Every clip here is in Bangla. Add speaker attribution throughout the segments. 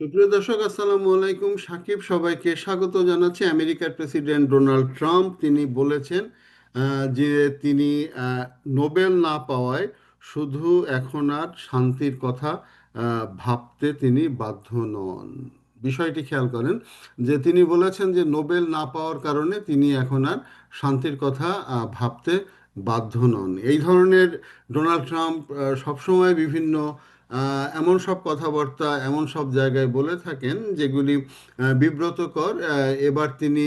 Speaker 1: প্রিয় দর্শক, আসসালামু আলাইকুম। সাকিব সবাইকে স্বাগত জানাচ্ছি। আমেরিকার প্রেসিডেন্ট ডোনাল্ড ট্রাম্প, তিনি বলেছেন যে তিনি নোবেল না পাওয়ায় শুধু এখন আর শান্তির কথা ভাবতে তিনি বাধ্য নন। বিষয়টি খেয়াল করেন যে তিনি বলেছেন যে নোবেল না পাওয়ার কারণে তিনি এখন আর শান্তির কথা ভাবতে বাধ্য নন। এই ধরনের ডোনাল্ড ট্রাম্প সবসময় বিভিন্ন এমন সব কথাবার্তা, এমন সব জায়গায় বলে থাকেন যেগুলি বিব্রতকর। এবার তিনি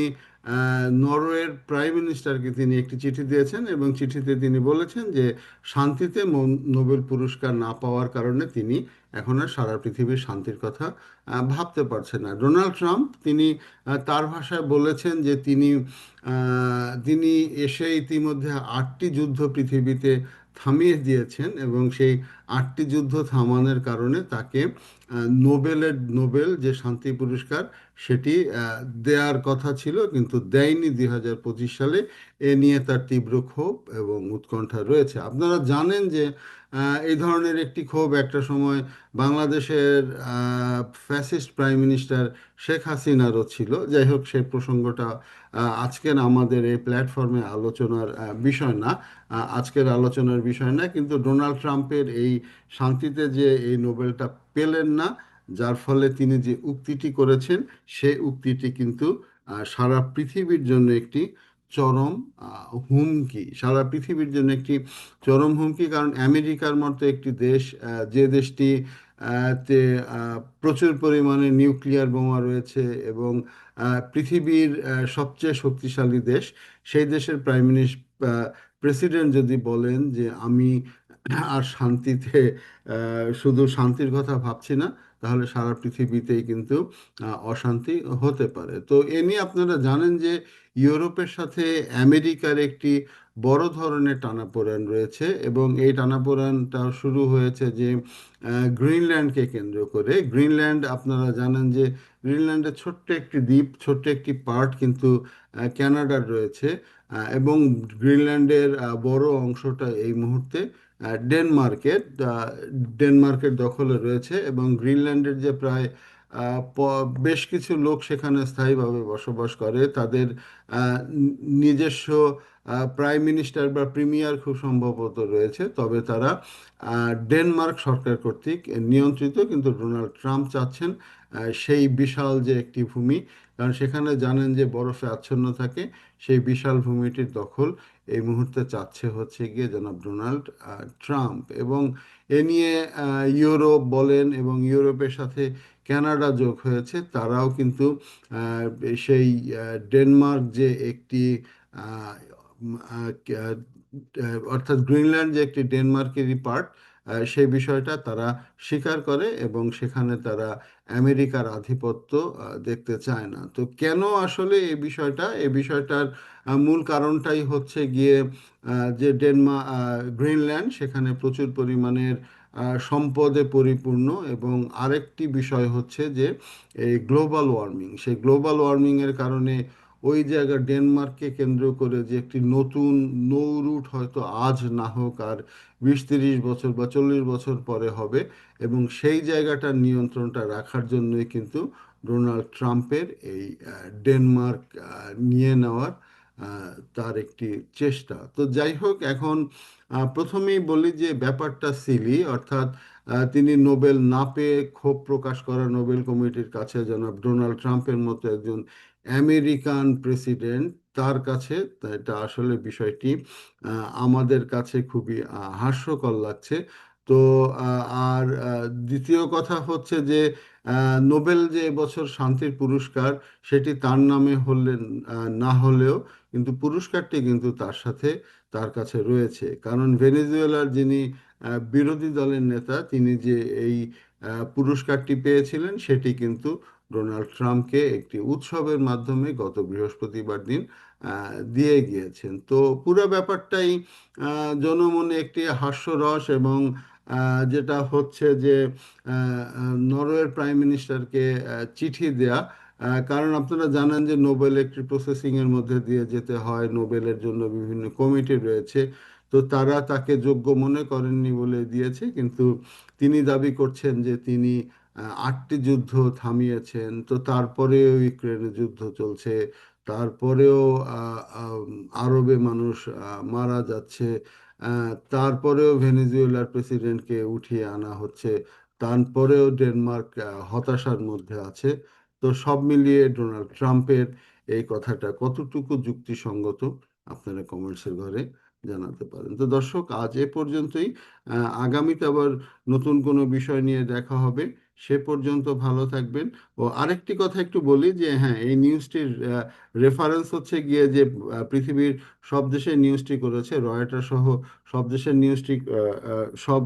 Speaker 1: নরওয়ের প্রাইম মিনিস্টারকে তিনি একটি চিঠি দিয়েছেন এবং চিঠিতে তিনি বলেছেন যে, শান্তিতে নোবেল পুরস্কার না পাওয়ার কারণে তিনি এখন আর সারা পৃথিবীর শান্তির কথা ভাবতে পারছেন না। ডোনাল্ড ট্রাম্প তিনি তার ভাষায় বলেছেন যে তিনি তিনি এসে ইতিমধ্যে আটটি যুদ্ধ পৃথিবীতে থামিয়ে দিয়েছেন এবং সেই আটটি যুদ্ধ থামানোর কারণে তাকে নোবেলের, নোবেল যে শান্তি পুরস্কার, সেটি দেয়ার কথা ছিল, কিন্তু দেয়নি দুই হাজার পঁচিশ সালে। এ নিয়ে তার তীব্র ক্ষোভ এবং উৎকণ্ঠা রয়েছে। আপনারা জানেন যে এই ধরনের একটি ক্ষোভ একটা সময় বাংলাদেশের ফ্যাসিস্ট প্রাইম মিনিস্টার শেখ হাসিনারও ছিল। যাই হোক সেই প্রসঙ্গটা আজকের আমাদের এই প্ল্যাটফর্মে আলোচনার বিষয় না। আজকের আলোচনার বিষয় না, কিন্তু ডোনাল্ড ট্রাম্পের এই শান্তিতে যে এই নোবেলটা পেলেন না, যার ফলে তিনি যে উক্তিটি করেছেন সেই উক্তিটি কিন্তু সারা পৃথিবীর জন্য একটি চরম হুমকি। সারা পৃথিবীর জন্য একটি চরম হুমকি, কারণ আমেরিকার মতো একটি দেশ যে দেশটি তে প্রচুর পরিমাণে নিউক্লিয়ার বোমা রয়েছে এবং পৃথিবীর সবচেয়ে শক্তিশালী দেশ, সেই দেশের প্রাইম মিনিস্টার প্রেসিডেন্ট যদি বলেন যে, আমি আর শান্তিতে শুধু শান্তির কথা ভাবছি না, তাহলে সারা পৃথিবীতেই কিন্তু অশান্তি হতে পারে। তো এ নিয়ে আপনারা জানেন যে ইউরোপের সাথে আমেরিকার একটি বড় ধরনের টানাপোড়েন রয়েছে এবং এই টানাপোড়েনটা শুরু হয়েছে যে গ্রিনল্যান্ডকে কেন্দ্র করে। গ্রিনল্যান্ড, আপনারা জানেন যে গ্রিনল্যান্ডের ছোট্ট একটি দ্বীপ, ছোট্ট একটি পার্ট কিন্তু ক্যানাডার রয়েছে এবং গ্রিনল্যান্ডের বড় অংশটা এই মুহূর্তে ডেনমার্কের ডেনমার্কের দখলে রয়েছে এবং গ্রিনল্যান্ডের যে প্রায় বেশ কিছু লোক সেখানে স্থায়ীভাবে বসবাস করে। তাদের নিজস্ব প্রাইম মিনিস্টার বা প্রিমিয়ার খুব সম্ভবত রয়েছে। তবে তারা ডেনমার্ক সরকার কর্তৃক নিয়ন্ত্রিত, কিন্তু ডোনাল্ড ট্রাম্প চাচ্ছেন সেই বিশাল যে একটি ভূমি। কারণ সেখানে জানেন যে বরফে আচ্ছন্ন থাকে, সেই বিশাল ভূমিটির দখল এই মুহূর্তে চাচ্ছে হচ্ছে গিয়ে জনাব ডোনাল্ড ট্রাম্প। এবং এ নিয়ে ইউরোপ বলেন এবং ইউরোপের সাথে কানাডা যোগ হয়েছে, তারাও কিন্তু সেই ডেনমার্ক যে একটি অর্থাৎ গ্রিনল্যান্ড যে একটি ডেনমার্কেরই পার্ট সেই বিষয়টা তারা স্বীকার করে এবং সেখানে তারা আমেরিকার আধিপত্য দেখতে চায় না। তো কেন আসলে এই বিষয়টা? এই বিষয়টার মূল কারণটাই হচ্ছে গিয়ে যে ডেনমা গ্রিনল্যান্ড, সেখানে প্রচুর পরিমাণের সম্পদে পরিপূর্ণ এবং আরেকটি বিষয় হচ্ছে যে এই গ্লোবাল ওয়ার্মিং, সেই গ্লোবাল ওয়ার্মিংয়ের কারণে ওই জায়গা ডেনমার্ককে কেন্দ্র করে যে একটি নতুন নৌ রুট হয়তো আজ না হোক আর বিশ তিরিশ বছর বা চল্লিশ বছর পরে হবে এবং সেই জায়গাটার নিয়ন্ত্রণটা রাখার জন্যই কিন্তু ডোনাল্ড ট্রাম্পের এই ডেনমার্ক নিয়ে নেওয়ার তার একটি চেষ্টা। তো যাই হোক, এখন প্রথমেই বলি যে ব্যাপারটা সিলি অর্থাৎ তিনি নোবেল না পেয়ে ক্ষোভ প্রকাশ করা নোবেল কমিটির কাছে জনাব ডোনাল্ড ট্রাম্পের মতো একজন আমেরিকান প্রেসিডেন্ট, তার কাছে এটা আসলে বিষয়টি আমাদের কাছে খুবই হাস্যকর লাগছে। তো আর দ্বিতীয় কথা হচ্ছে যে নোবেল যে এবছর শান্তির পুরস্কার, সেটি তার নামে হলেন না হলেও কিন্তু পুরস্কারটি কিন্তু তার সাথে তার কাছে রয়েছে। কারণ ভেনেজুয়েলার যিনি বিরোধী দলের নেতা, তিনি যে এই পুরস্কারটি পেয়েছিলেন, সেটি কিন্তু ডোনাল্ড ট্রাম্পকে একটি উৎসবের মাধ্যমে গত বৃহস্পতিবার দিন দিয়ে গিয়েছেন। তো পুরো ব্যাপারটাই জনমনে একটি হাস্যরস এবং যেটা হচ্ছে যে নরওয়ের প্রাইম মিনিস্টারকে চিঠি দেয়া। কারণ আপনারা জানেন যে নোবেল একটি প্রসেসিং এর মধ্যে দিয়ে যেতে হয়, নোবেলের জন্য বিভিন্ন কমিটি রয়েছে। তো তারা তাকে যোগ্য মনে করেননি বলে দিয়েছে, কিন্তু তিনি দাবি করছেন যে তিনি আটটি যুদ্ধ থামিয়েছেন। তো তারপরেও ইউক্রেনে যুদ্ধ চলছে। তারপরেও আরবে মানুষ মারা যাচ্ছে। তারপরেও ভেনেজুয়েলার প্রেসিডেন্টকে উঠিয়ে আনা হচ্ছে। তারপরেও ডেনমার্ক হতাশার মধ্যে আছে। তো সব মিলিয়ে ডোনাল্ড ট্রাম্পের এই কথাটা কতটুকু যুক্তিসঙ্গত আপনারা কমেন্টসের ঘরে জানাতে পারেন। তো দর্শক, আজ এ পর্যন্তই। আগামীতে আবার নতুন কোনো বিষয় নিয়ে দেখা হবে। সে পর্যন্ত ভালো থাকবেন। ও আরেকটি কথা একটু বলি যে হ্যাঁ এই নিউজটির রেফারেন্স হচ্ছে গিয়ে যে পৃথিবীর সব দেশের নিউজটি করেছে রয়টার সহ সব দেশের নিউজটি সব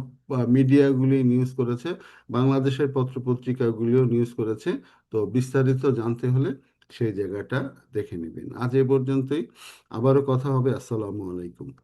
Speaker 1: মিডিয়াগুলি নিউজ করেছে, বাংলাদেশের পত্রপত্রিকাগুলিও নিউজ করেছে। তো বিস্তারিত জানতে হলে সেই জায়গাটা দেখে নেবেন। আজ এ পর্যন্তই। আবারও কথা হবে। আসসালামু আলাইকুম।